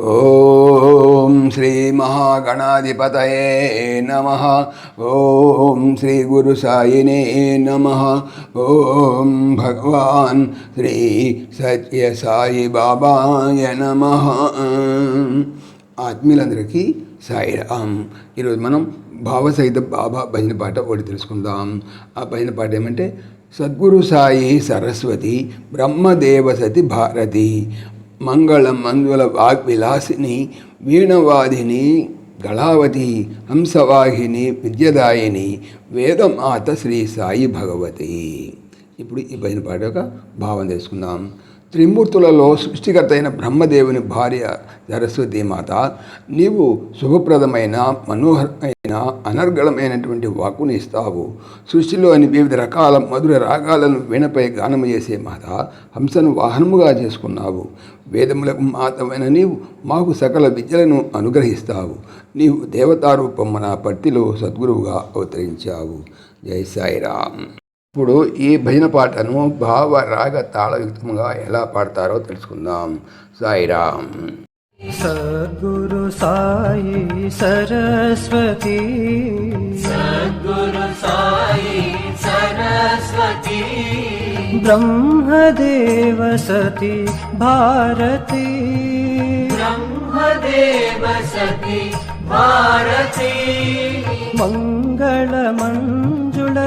ఓం శ్రీ మహాగణాధిపతయే నమ. ఓం శ్రీ గురు సాయినే నమ. ఓం భగవాన్ శ్రీ సత్య సాయి బాబాయ నమ. ఆత్మీయులందరికీ సాయిరామ్. ఈరోజు మనం భావసహిత బాబా భజన పాట ఒకటి తెలుసుకుందాం. ఆ భజన పాట ఏమంటే సద్గురు సాయి సరస్వతి బ్రహ్మదేవసతి భారతి. మంగళం మందుల వాగ్విలాసిని వీణవాదిని గళావతి హంసవాహిని విద్యదాయిని వేదమాత శ్రీ సాయి భగవతి. ఇప్పుడు ఈ పైన పాట యొక్క భావం తెలుసుకుందాం. త్రిమూర్తులలో సృష్టికర్త అయిన బ్రహ్మదేవుని భార్య సరస్వతి మాత నీవు శుభప్రదమైన మనోహరమైన అనర్గళమైనటువంటి వాక్కుని ఇస్తావు. సృష్టిలోని వివిధ రకాల మధుర రాగాలను వీణపై గానము చేసే మాత హంసను వాహనముగా చేసుకున్నావు. వేదములకు మాతమైన నీవు మాకు సకల విద్యలను అనుగ్రహిస్తావు. నీవు దేవతారూపం మన పట్టిలో సద్గురువుగా అవతరించావు. జై సాయిరామ్. ఇప్పుడు ఈ భజన పాటను భావ రాగ తాళయుక్తంగా ఎలా పాడతారో తెలుసుకుందాం. సాయిరామ్. సద్గురు साई सरस्वती। सद्गुरु साई सरस्वती। ब्रह्मदेव सती भारती। ब्रह्मदेव सती भारती। मङ्गल मञ्जुलवाक्विरासिनी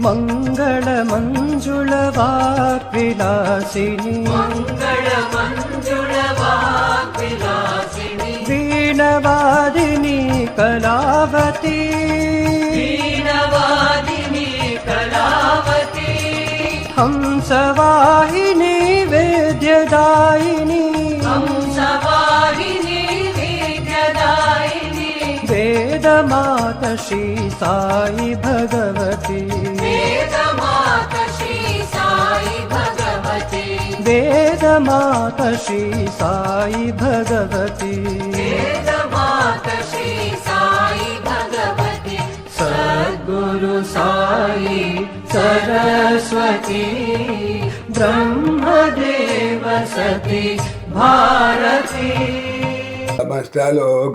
मङ्गलमञ्जुलवापिनाशिनी वीणवादिनी कलावती। वीणवादिनी कलावती। हंसवाहिनी वेद्यदायिनी। हंसवाहिनी वेद्यदायिनी। वेदमा श्री साई भगवती। वेद माता श्री साई भगवती। सद्गुरु साई सरस्वती ब्रह्मदेव सती भारती। नमस्ते लोग।